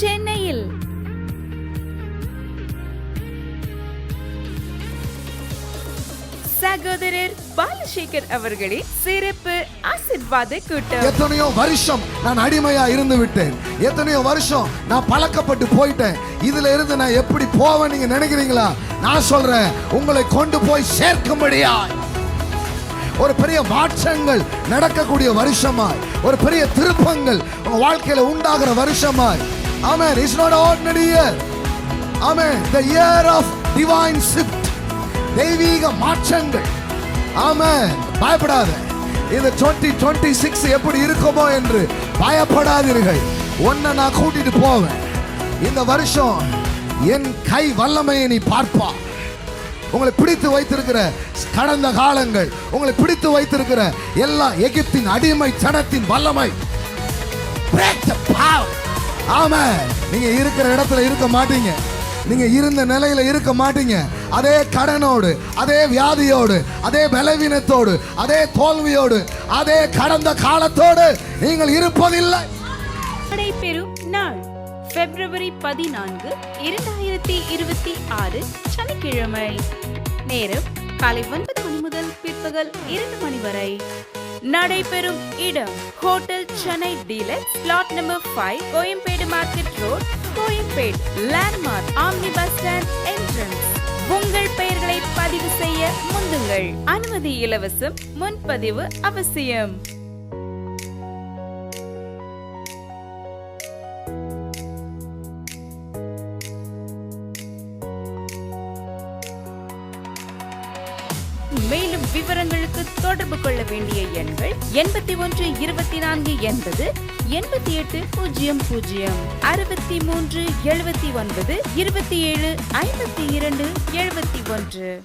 சென்னையில். சகோதரர் பாலசேகர் அவர்களின் சிறப்பு ஆசிர்வாத கூட்டம். எத்தனையோ வருஷம் நான் அடிமையா இருந்து விட்டேன். எத்தனையோ வருஷம் நான் பழக்கப்பட்டு போயிட்டேன். இதுல இருந்து நான் எப்படி போவேன் நீங்க நினைக்கிறீங்களா? நான் சொல்றேன் உங்களை கொண்டு போய் சேர்க்கும்படியா ஒரு பெரிய மாற்றங்கள் நடக்கக்கூடிய வருஷமாய். ஒரு பெரிய திருப்பங்கள் உங்க வாழ்க்கையில உண்டாகிற வருஷமாய். Amen it's not ordinary year. Amen. The year of divine shift தெய்வீக மாற்றங்கள் ஆமாம் பயப்படாத இந்த 2026 சிக்ஸ் எப்படி இருக்குமோ என்று பயப்படாதீர்கள். ஒன்றை நான் கூட்டிட்டு போவேன். இந்த வருஷம் என் கை வல்லமையை நீ பார்ப்பா. உங்களை பிடித்து வைத்திருக்கிற கடந்த காலங்கள் உங்களை பிடித்து வைத்திருக்கிற எல்லா எகிப்தின் அடிமை சனத்தின் வல்லமை. ஆமா நீங்க இருக்கிற இடத்துல இருக்க மாட்டீங்க. நீங்க இருந்த நிலையில இருக்க மாட்டீங்க. அதே கடனோடு அதே வியாதியோடு அதே பலவீனத்தோடு அதே தோல்வியோடு அதே கடந்த காலத்தோடு நீங்கள் இருப்பதில்லை. நடைபெறும் நாள். பிப்ரவரி பதினான்கு இரண்டாயிரத்தி இருபத்தி ஆறு சனிக்கிழமை. நேரம் காலை ஒன்பது மணி முதல் பிற்பகல் இரண்டு மணி வரை. நடைபெறும் இடம் hotel Chennai deluxe slot number five Koyambedu market road Koyambedu landmark omni bus stand entrance உங்கள் பெயர்களை பதிவு செய்ய முந்துங்கள். அனுமதி இலவசம் முன்பதிவு அவசியம். மேலும் விவரங்களுக்கு தொடர்பு கொள்ள வேண்டிய எண்கள் எண்பத்தி ஒன்று இருபத்தி நான்கு எண்பது எண்பத்தி எட்டு பூஜ்ஜியம் பூஜ்ஜியம். அறுபத்தி மூன்று எழுபத்தி ஒன்பது இருபத்தி ஏழு ஐம்பத்தி இரண்டு எழுபத்தி ஒன்று.